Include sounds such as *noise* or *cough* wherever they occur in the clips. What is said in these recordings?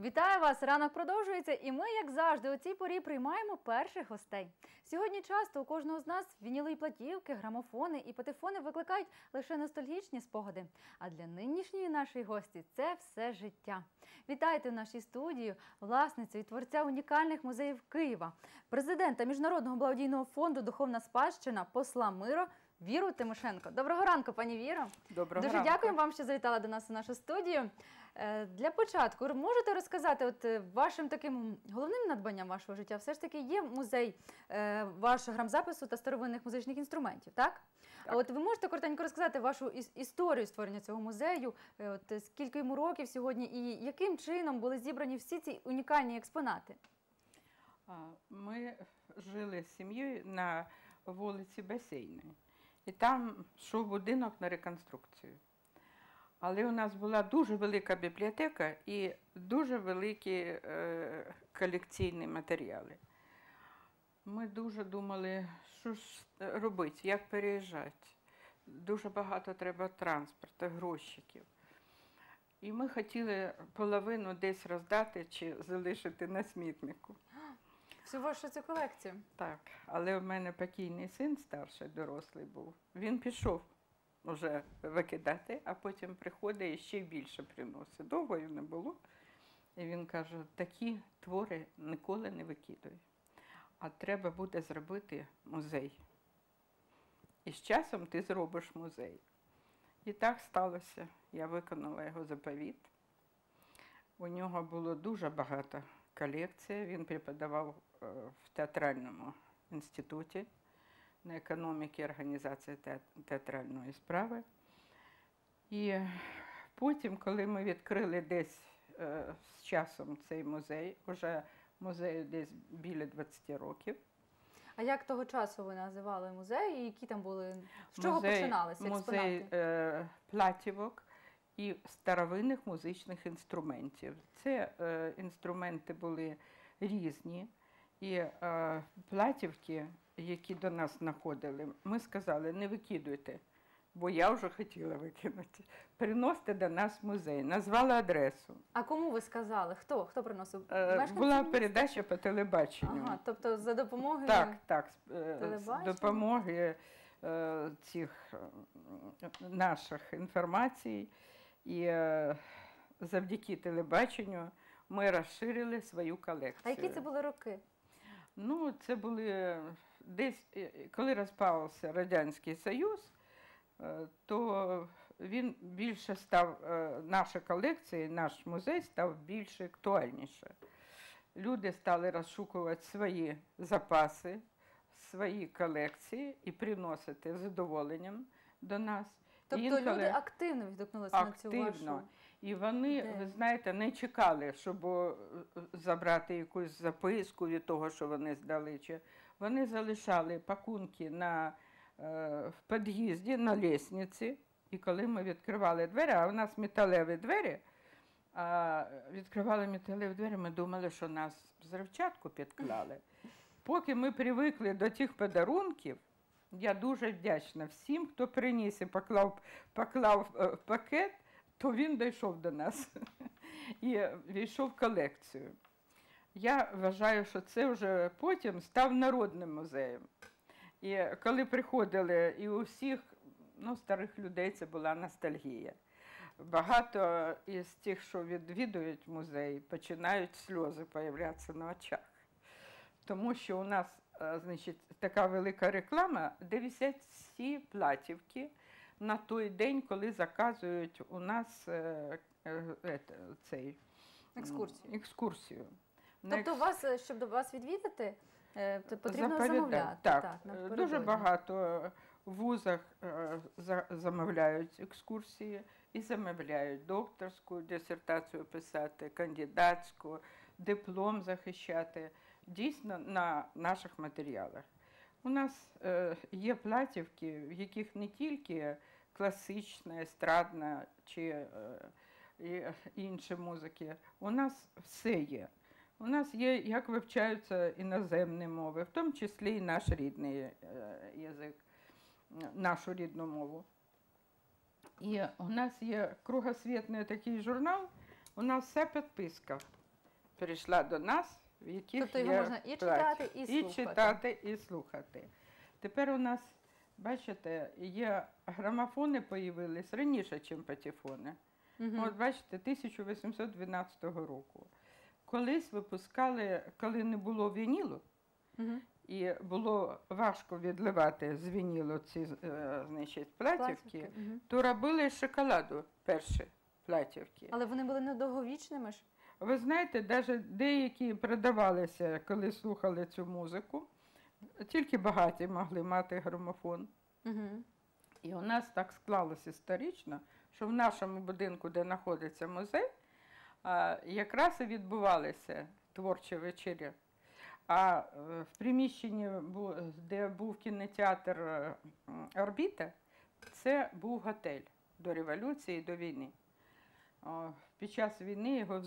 Вітаю вас! Ранок продовжується, і ми, як завжди, у цій порі приймаємо перших гостей. Сьогодні часто у кожного з нас вінілові платівки, грамофони і патефони викликають лише ностальгічні спогади. А для нинішньої нашої гості це все життя. Вітайте в нашій студії власницю і творця унікальних музеїв Києва, президента Міжнародного благодійного фонду Духовна спадщина, посла миру Віру Тимошенко. Доброго ранку, пані Віро. Доброго Дуже ранку. дякуємо вам, що завітали до нас у нашу студію. Е, Для початку можете розказати, от е, вашим таким головним надбанням вашого життя все ж таки є музей е, ваш грамзапису та старовинних музичних інструментів, так? Так. от ви можете коротенько розказати вашу історію створення цього музею? От скільки йому років сьогодні, і яким чином були зібрані всі ці унікальні експонати? Ми жили з сім'єю на вулиці Басейної. І там йшов будинок на реконструкцію. Але у нас була дуже велика бібліотека і дуже великі е, колекційні матеріали. Ми дуже думали, що ж робити, як переїжджати. Дуже багато треба транспорту, грошиків. І ми хотіли половину десь роздати чи залишити на смітнику. Всю вашу цю колекцію. Так, але в мене покійний син старший, дорослий був. Він пішов вже викидати, а потім приходить і ще більше приносить. Довго його не було. І він каже: такі твори ніколи не викидуй. А треба буде зробити музей. І з часом ти зробиш музей. І так сталося. Я виконала його заповіт. У нього було дуже багато колекцій. Він преподавав е, в театральному інституті на економіки організації театральної справи. І потім, коли ми відкрили десь е, з часом цей музей, уже музею десь біля 20 років. А як того часу ви називали музей? І які там були? З чого музей, починалися Музей експонати? е, платівок і старовинних музичних інструментів. Це е, інструменти були різні. І е, платівки, які до нас знаходили, ми сказали, не викидуйте, бо я вже хотіла викинути. Приносьте до нас в музей. Назвала адресу. А кому ви сказали? Хто? Хто приносив? Е, була міста? передача по телебаченню. Ага, тобто за допомогою Так, так, з, е, допомоги е, цих е, наших інформацій і е, завдяки телебаченню ми розширили свою колекцію. А які це були роки? Ну, це були десь, е, коли розпався Радянський Союз, е, то він більше став, наша колекція, наш музей став більш актуальніше. Люди стали розшукувати свої запаси, свої колекції і приносити з задоволенням до нас. Тобто Інколи- люди активно відгукнулися на цю вашу. І вони, ідею. ви знаєте, не чекали, щоб забрати якусь записку від того, що вони здали. Чи вони залишали пакунки на, е, в під'їзді на лісниці. І коли ми відкривали двері, а у нас металеві двері, а відкривали металеві двері, ми думали, що нас взривчатку підклали. Поки ми привикли до тих подарунків, я дуже вдячна всім, хто приніс і поклав, поклав е, пакет, то він дійшов до нас *laughs* і війшов в колекцію. Я вважаю, що це вже потім став народним музеєм. І коли приходили, і у всіх ну, старих людей це була ностальгія. Багато із тих, що відвідують музей, починають сльози появлятися на очах. Тому що у нас значить, така велика реклама, де висять всі платівки на той день, коли заказують у нас е, е, цей, Екскурсію. екскурсію. На Тобто, вас, е, щоб до вас відвідати, е, то потрібно Заповідати. замовляти. Так, е, напередодні. дуже багато в вузах е, за- замовляють екскурсії і замовляють докторську дисертацію писати, кандидатську, диплом захищати. Дійсно на наших матеріалах. У нас е, є платівки, в яких не тільки класична, естрадна чи е, інші музики. У нас все є. У нас є, як вивчаються іноземні мови, в тому числі і наш рідний е, язик, нашу рідну мову. І у нас є кругосвітний такий журнал, у нас вся підписка перейшла до нас, в яких Тобто його є можна і читати, і і слухати. читати, і слухати. Тепер у нас, бачите, є грамофони появились раніше, ніж патефони. Мгм. От бачите, 1812 року. Колись випускали, коли не було вінілу, Мгм. і було важко відливати з вінілу ці е, значить, платівки, мгм. то робили шоколаду перші платівки. Але вони були недовговічними ж. Ви знаєте, навіть деякі продавалися, коли слухали цю музику. Тільки багаті могли мати грамофон. Мгм. І у нас так склалося історично, що в нашому будинку, де знаходиться музей, якраз і відбувалися творчі вечері. А е, в приміщенні, де був кінотеатр е, Орбіта, це був готель до революції, до війни. Під час війни його е,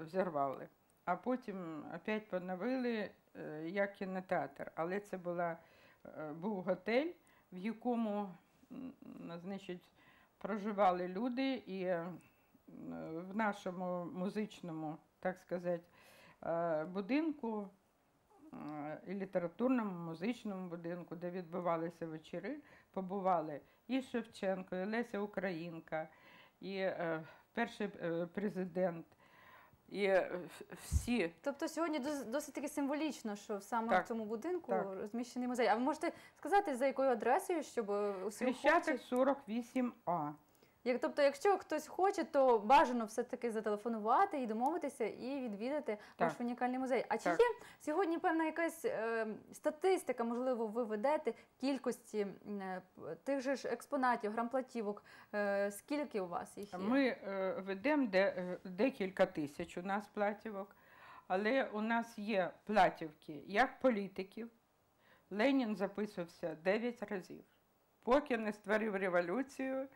взірвали, а потім опять поновили е, як кінотеатр. Але це була, е, був готель, в якому значить, проживали люди, і в нашому музичному, так сказати, будинку, і літературному музичному будинку, де відбувалися вечори, побували і Шевченко, і Леся Українка, і перший е, президент, і е, всі Тобто сьогодні досить таки символічно, що саме Так, в цьому будинку так. розміщений музей. А ви можете сказати, за якою адресою, щоб е, усі Хрещатик 48А. Як, тобто, якщо хтось хоче, то бажано все-таки зателефонувати і домовитися, і відвідати ваш унікальний музей. А чи Так. є сьогодні певна якась е, статистика, можливо, ви ведете кількості е, тих же ж експонатів, грамплатівок? Е, скільки у вас їх є? Ми е, ведемо де, е, декілька тисяч у нас платівок, але у нас є платівки як політиків. Ленін записувався 9 разів, поки не створив революцію,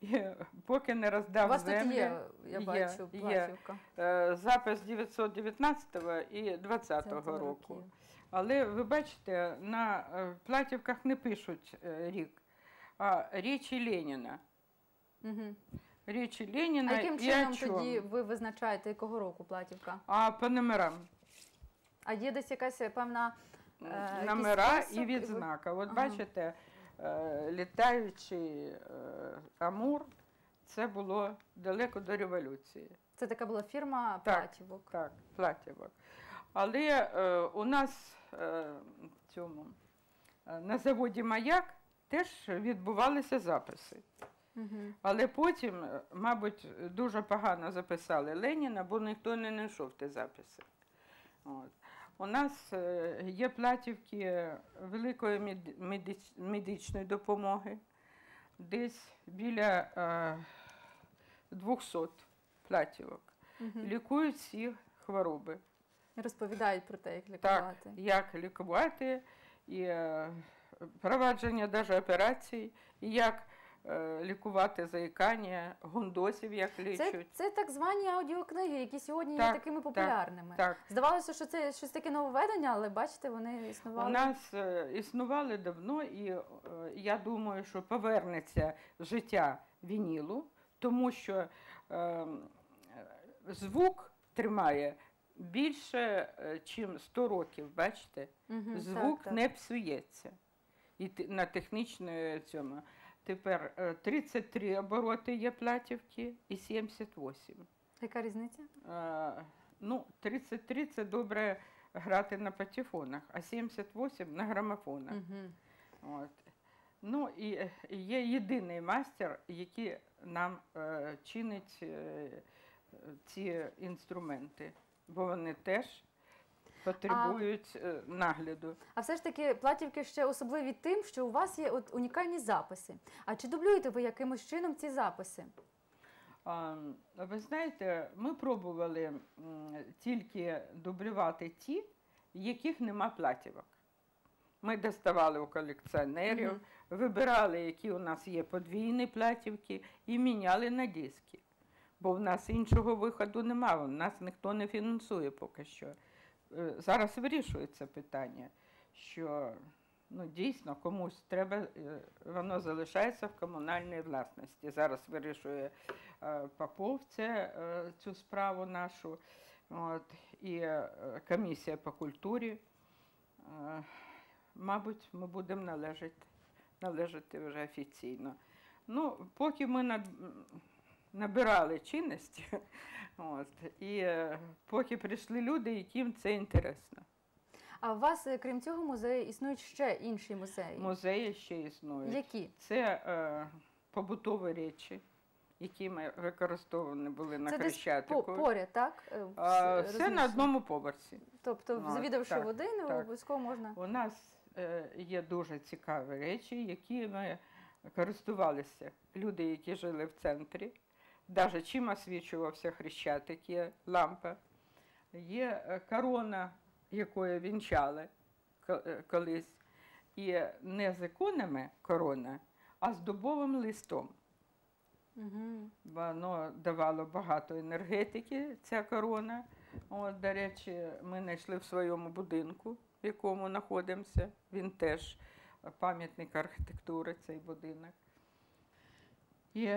і поки не у роздав вас тут є, я Є, бачу, є. платівка. Е, Запис 919 і 20 Цього року. року. Але ви бачите, на е, платівках не пишуть е, рік, а річі Леніна. Мгм. Річі Леніна А яким чином тоді ви визначаєте, якого року платівка? А по номерам. А є десь якась певна Е, Номера і відзнака. От Ага. бачите, літаючий е, Амур, це було далеко до революції. це така була фірма платівок. Так, платівок. Але е, у нас е, цьому, е, на заводі Маяк теж відбувалися записи. Мгм. Але потім, е, мабуть, дуже погано записали Леніна, бо ніхто не знайшов ті записи. От. У нас е, є платівки великої мед- медичної допомоги, десь біля е, 200 платівок. Мгм. Лікують всі хвороби. Розповідають про те, як Так, лікувати. як лікувати, і е, провадження навіть операцій, і як е, лікувати заїкання, гундосів, як Це, це так звані аудіокниги, які сьогодні Так, є такими популярними. Так. Здавалося, що це щось таке нововведення, але бачите, вони існували. У нас е, існували давно, і е, я думаю, що повернеться життя вінілу, тому що е, е, звук тримає більше, ніж 100 років, бачите? Мгм, Звук так, так. не псується. І на технічному цьому. Тепер е, 33 обороти є платівки і 78. Яка різниця? Е, Ну, 33 це добре грати на патефонах, а 78 на грамофонах. Мгм. От. Ну і е, є єдиний мастер, який нам е, чинить е, ці інструменти, бо вони теж потребують е, нагляду. А все ж таки платівки ще особливі тим, що у вас є от унікальні записи. А чи дублюєте ви якимось чином ці записи? А, Ви знаєте, ми пробували тільки дублювати ті, яких нема платівок. Ми доставали у колекціонерів, Мгм. вибирали, які у нас є подвійні платівки, і міняли на диски. Бо в нас іншого виходу немає, нас ніхто не фінансує поки що. Е, Зараз вирішується питання, що ну, дійсно комусь треба, е, воно залишається в комунальній власності. Зараз вирішує е, Попов це, е, цю справу нашу. От, і комісія по культурі. Мабуть, ми будемо належати, належати вже офіційно. Ну, поки ми над- набирали чинності, от, і е, поки прийшли люди, яким це інтересно. А у вас, е, крім цього музею, існують ще інші музеї. Музеї ще існують. Які? Це е, побутові речі, які ми використовувані були на Це Хрещатику. по, поряд, так? Е, А, Все на одному поверсі. Тобто, Ну, завідавши не так. обов'язково можна. У нас е, є дуже цікаві речі, які ми користувалися. Люди, які жили в центрі, навіть чим освічувався хрещатик, є лампа, є е, корона, якою вінчали е, колись. І не з іконами корона, а з дубовим листом. Угу. Воно давало багато енергетики, ця корона. От, до речі, ми знайшли в своєму будинку, в якому знаходимося. Він теж пам'ятник архітектури, цей будинок. І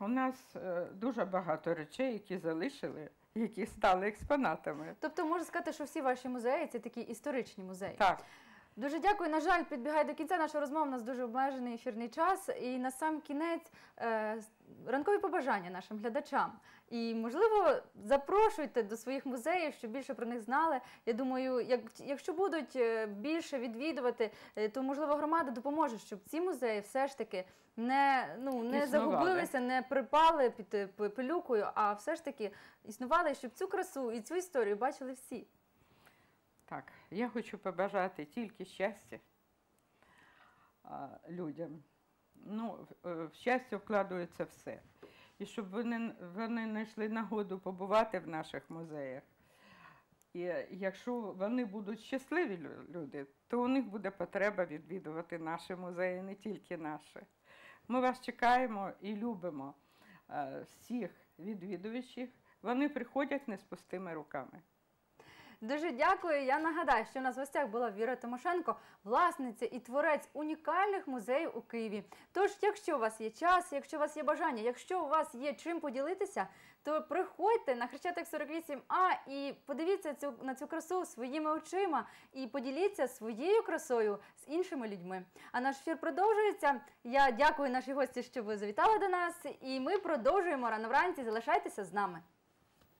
у нас е, дуже багато речей, які залишили, які стали експонатами. Тобто можна сказати, що всі ваші музеї це такі історичні музеї. Так, Дуже дякую. На жаль, підбігає до кінця наша розмова. У нас дуже обмежений ефірний час. І на сам кінець е, ранкові побажання нашим глядачам. І, можливо, запрошуйте до своїх музеїв, щоб більше про них знали. Я думаю, як, якщо будуть е, більше відвідувати, е, то можливо громада допоможе, щоб ці музеї все ж таки не, ну, не Існували. загубилися, не припали під е, пилюкою, а все ж таки існували, щоб цю красу і цю історію бачили всі. Так. Я хочу побажати тільки щастя людям. Ну, в- е, щастя вкладається все. І щоб вони, вони знайшли нагоду побувати в наших музеях. І якщо вони будуть щасливі люди, то у них буде потреба відвідувати наші музеї, не тільки наші. Ми вас чекаємо і любимо е, всіх відвідувачів. Вони приходять не з пустими руками. Дуже дякую. Я нагадаю, що у нас в гостях була Віра Тимошенко, власниця і творець унікальних музеїв у Києві. Тож, якщо у вас є час, якщо у вас є бажання, якщо у вас є чим поділитися, то приходьте на Хрещатик 48А і подивіться цю на цю красу своїми очима і поділіться своєю красою з іншими людьми. А наш ефір продовжується. Я дякую нашій гості, що ви завітали до нас, і ми продовжуємо рано вранці. Залишайтеся з нами.